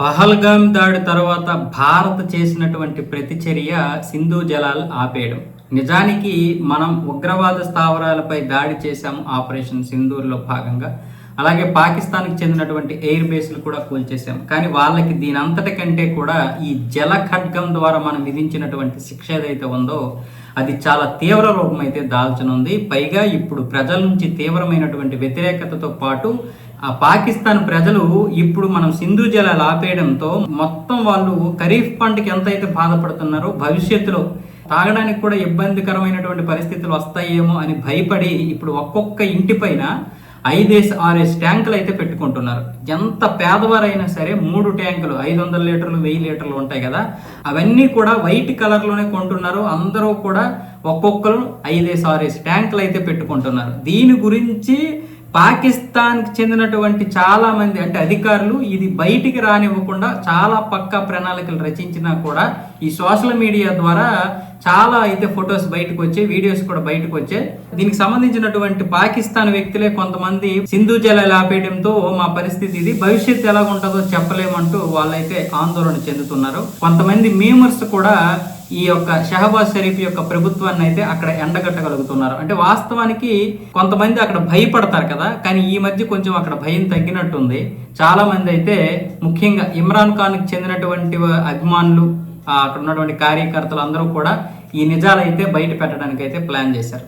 పహల్గామ్ దాడి తర్వాత భారత్ చేసినటువంటి ప్రతిచర్య సింధు జలాలు ఆపేయడం. నిజానికి మనం ఉగ్రవాద స్థావరాలపై దాడి చేశాం ఆపరేషన్ సింధూర్లో భాగంగా. అలాగే పాకిస్తాన్కి చెందినటువంటి ఎయిర్ బేస్లు కూడా కూల్చేశాం కానీ వాళ్ళకి దీని అంతటికంటే కూడా ఈ జల ఖడ్గం ద్వారా మనం విధించినటువంటి శిక్ష ఏదైతే ఉందో అది చాలా తీవ్ర రూపం అయితే దాల్చనుంది. పైగా ఇప్పుడు ప్రజల నుంచి తీవ్రమైనటువంటి వ్యతిరేకతతో పాటు ఆ పాకిస్తాన్ ప్రజలు ఇప్పుడు మనం సింధు జలాలు ఆపేయడంతో మొత్తం వాళ్ళు ఖరీఫ్ పంటకి ఎంత అయితే బాధపడుతున్నారో భవిష్యత్తులో తాగడానికి కూడా ఇబ్బందికరమైనటువంటి పరిస్థితులు వస్తాయేమో అని భయపడి ఇప్పుడు ఒక్కొక్క ఇంటి పైన ఐదేసి ఆరేసి ట్యాంకులు అయితే పెట్టుకుంటున్నారు. ఎంత పేదవారైనా సరే మూడు ట్యాంకులు ఐదు వందల లీటర్లు వెయ్యి లీటర్లు ఉంటాయి కదా. అవన్నీ కూడా వైట్ కలర్లోనే కొంటున్నారు. అందరూ కూడా ఒక్కొక్కరు ఐదేసి ఆరేసి ట్యాంకులు అయితే పెట్టుకుంటున్నారు. దీని గురించి పాకిస్తాన్కి చెందినటువంటి చాలా మంది అంటే అధికారులు ఇది బయటికి రానివ్వకుండా చాలా పక్కా ప్రణాళికలు రచించినా కూడా ఈ సోషల్ మీడియా ద్వారా చాలా అయితే ఫొటోస్ బయటకు వచ్చాయి వీడియోస్ కూడా బయటకు వచ్చాయి. దీనికి సంబంధించినటువంటి పాకిస్తాన్ వ్యక్తులే కొంతమంది సింధు జలాలు ఆపేయడంతో మా పరిస్థితి ఇది భవిష్యత్తు ఎలా ఉంటుందో చెప్పలేమంటూ వాళ్ళైతే ఆందోళన చెందుతున్నారు. కొంతమంది మీమర్స్ కూడా ఈ యొక్క షహబాజ్ షరీఫ్ యొక్క ప్రభుత్వాన్ని అయితే అక్కడ ఎండగట్టగలుగుతున్నారు. అంటే వాస్తవానికి కొంతమంది అక్కడ భయపడతారు కదా కానీ ఈ మధ్య కొంచెం అక్కడ భయం తగ్గినట్టుంది. చాలా మంది అయితే ముఖ్యంగా ఇమ్రాన్ ఖాన్కి చెందినటువంటి అభిమానులు అక్కడ ఉన్నటువంటి కార్యకర్తలు అందరూ కూడా ఈ నిజాలైతే బయట పెట్టడానికి అయితే ప్లాన్ చేశారు.